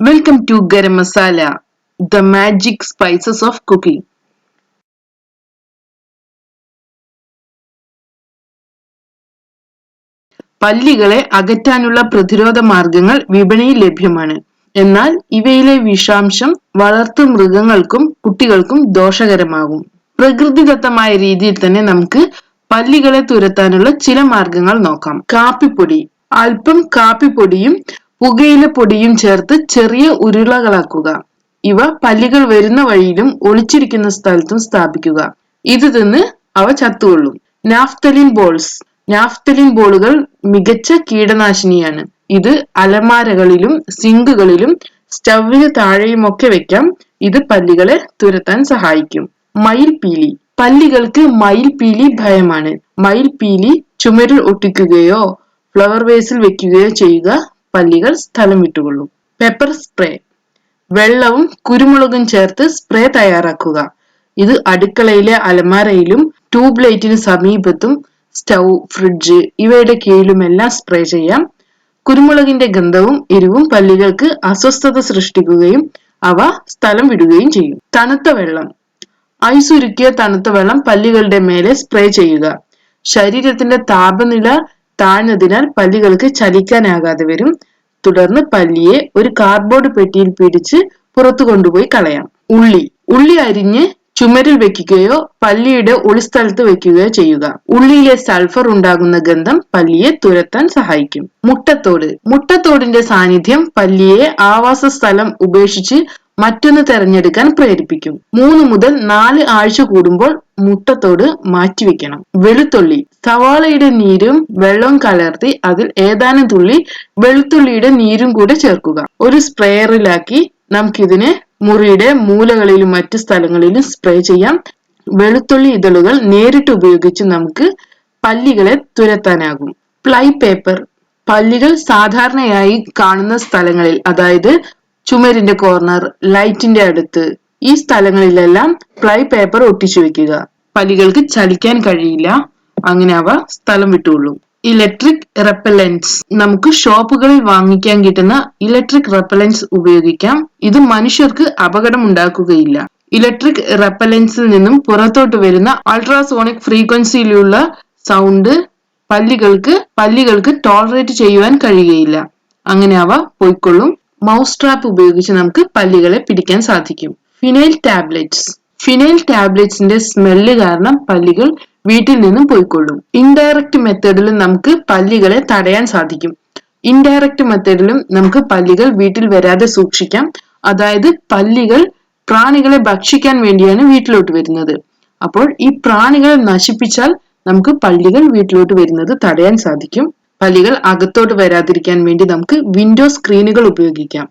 Welcome to garam masala the magic spices of cooking പല്ലികളെ അകറ്റാനുള്ള പ്രതിരോധ മാർഗങ്ങൾ വിപണിയിൽ ലഭ്യമാണ്. എന്നാൽ ഇവയിലെ വിഷാംശം വളർത്തു മൃഗങ്ങൾക്കും കുട്ടികൾക്കും ദോഷകരമാകും. പ്രകൃതിദത്തമായ രീതിയിൽ തന്നെ നമുക്ക് പല്ലികളെ തുരത്താനുള്ള ചില മാർഗങ്ങൾ നോക്കാം. കാപ്പിപ്പൊടി. അല്പം കാപ്പിപ്പൊടിയും പുകയില പൊടിയും ചേർത്ത് ചെറിയ ഉരുളകളാക്കുക. ഇവ പല്ലികൾ വരുന്ന വഴിയിലും ഒളിച്ചിരിക്കുന്ന സ്ഥലത്തും സ്ഥാപിക്കുക. ഇത് തിന്ന് അവ ചത്തുകൊള്ളും. Naphthalene balls. നാഫ്തലിൻ ബോളുകൾ മികച്ച കീടനാശിനിയാണ്. ഇത് അലമാരകളിലും സിങ്കുകളിലും സ്റ്റൗവിന് താഴെയുമൊക്കെ വെക്കാം. ഇത് പല്ലികളെ തുരത്താൻ സഹായിക്കും. മയിൽപീലി. പല്ലികൾക്ക് മയിൽപീലി ഭയമാണ്. മയിൽപീലി ചുമരിൽ ഒട്ടിക്കുകയോ ഫ്ലവർ വേസിൽ വെക്കുകയോ ചെയ്യുക പല്ലികൾ സ്ഥലം വിട്ടുകൊള്ളും പെപ്പർ സ്പ്രേ വെള്ളവും കുരുമുളകും ചേർത്ത് സ്പ്രേ തയ്യാറാക്കുക. ഇത് അടുക്കളയിലെ അലമാരയിലും ട്യൂബ് ലൈറ്റിന് സമീപത്തും സ്റ്റൗ ഫ്രിഡ്ജ് ഇവയുടെ കീഴിലുമെല്ലാം സ്പ്രേ ചെയ്യാം. കുരുമുളകിന്റെ ഗന്ധവും എരിവും പല്ലികൾക്ക് അസ്വസ്ഥത സൃഷ്ടിക്കുകയും അവ സ്ഥലം വിടുകയും ചെയ്യും. തണുത്ത വെള്ളം. ഐസ് ഉരുക്കിയ തണുത്ത വെള്ളം പല്ലികളുടെ മേലെ സ്പ്രേ ചെയ്യുക. ശരീരത്തിന്റെ താപനില താഴ്ന്നതിനാൽ പല്ലികൾക്ക് ചലിക്കാനാകാതെ വരും. തുടർന്ന് പല്ലിയെ ഒരു കാർഡ്ബോർഡ് പെട്ടിയിൽ പിടിച്ച് പുറത്തു കൊണ്ടുപോയി കളയാം. ഉള്ളി. ഉള്ളി അരിഞ്ഞ് ചുമരിൽ വെക്കുകയോ പല്ലിയുടെ ഒളിസ്ഥലത്ത് വെക്കുകയോ ചെയ്യുക. ഉള്ളിയിലെ സൾഫർ ഉണ്ടാകുന്ന ഗന്ധം പല്ലിയെ തുരത്താൻ സഹായിക്കും. മുട്ടത്തോട്. മുട്ടത്തോടിന്റെ സാന്നിധ്യം പല്ലിയെ ആവാസ സ്ഥലം ഉപേക്ഷിച്ച് മറ്റൊന്ന് തെരഞ്ഞെടുക്കാൻ പ്രേരിപ്പിക്കും. മൂന്ന് മുതൽ നാല് ആഴ്ച കൂടുമ്പോൾ മുട്ടത്തോട് മാറ്റിവെക്കണം വെളുത്തുള്ളി. സവാളയുടെ നീരും വെള്ളവും കലർത്തി അതിൽ ഏതാനും തുള്ളി വെളുത്തുള്ളിയുടെ നീരും കൂടെ ചേർക്കുക. ഒരു സ്പ്രേയറിലാക്കി നമുക്കിതിനെ മുറിയുടെ മൂലകളിലും മറ്റു സ്ഥലങ്ങളിലും സ്പ്രേ ചെയ്യാം. വെളുത്തുള്ളി ഇതളുകൾ നേരിട്ട് ഉപയോഗിച്ച് നമുക്ക് പല്ലികളെ തുരത്താനാകും. Ply paper. പല്ലികൾ സാധാരണയായി കാണുന്ന സ്ഥലങ്ങളിൽ അതായത് ചുമരിന്റെ കോർണർ ലൈറ്റിന്റെ അടുത്ത് ഈ സ്ഥലങ്ങളിലെല്ലാം ഫ്ലൈ പേപ്പർ ഒട്ടിച്ചു വെക്കുക. പലികൾക്ക് ചലിക്കാൻ കഴിയില്ല. അങ്ങനെ അവ സ്ഥലം വിട്ടുകൊള്ളും. ഇലക്ട്രിക് റെപ്പലൻസ് നമുക്ക് ഷോപ്പുകളിൽ വാങ്ങിക്കാൻ കിട്ടുന്ന ഇലക്ട്രിക് റെപ്പലൻസ് ഉപയോഗിക്കാം. ഇത് മനുഷ്യർക്ക് അപകടം ഉണ്ടാക്കുകയില്ല ഇലക്ട്രിക് റെപ്പലൻസിൽ നിന്നും പുറത്തോട്ട് വരുന്ന അൾട്രാസോണിക് ഫ്രീക്വൻസിയിലുള്ള സൗണ്ട് പല്ലികൾക്ക് പല്ലികൾക്ക് ടോളറേറ്റ് ചെയ്യുവാൻ കഴിയുകയില്ല. അങ്ങനെ അവ പോയിക്കൊള്ളും. മൗസ് ട്രാപ്പ് ഉപയോഗിച്ച് നമുക്ക് പല്ലികളെ പിടിക്കാൻ സാധിക്കും. ഫിനൈൽ ടാബ്ലറ്റ്സ് ഫിനൈൽ ടാബ്ലറ്റ്സിന്റെ സ്മെല്ല് കാരണം പല്ലികൾ വീട്ടിൽ നിന്നും പോയിക്കൊള്ളും. ഇൻഡയറക്റ്റ് മെത്തേഡിലും നമുക്ക് പല്ലികളെ തടയാൻ സാധിക്കും. ഇൻഡയറക്റ്റ് മെത്തേഡിലും നമുക്ക് പല്ലികൾ വീട്ടിൽ വരാതെ സൂക്ഷിക്കാം. അതായത് പല്ലികൾ പ്രാണികളെ ഭക്ഷിക്കാൻ വേണ്ടിയാണ് വീട്ടിലോട്ട് വരുന്നത്. അപ്പോൾ ഈ പ്രാണികളെ നശിപ്പിച്ചാൽ നമുക്ക് പല്ലികൾ വീട്ടിലോട്ട് വരുന്നത് തടയാൻ സാധിക്കും. പല്ലികൾ അകത്തോട്ട് വരാതിരിക്കാൻ വേണ്ടി നമുക്ക് വിൻഡോ സ്ക്രീനുകൾ ഉപയോഗിക്കാം.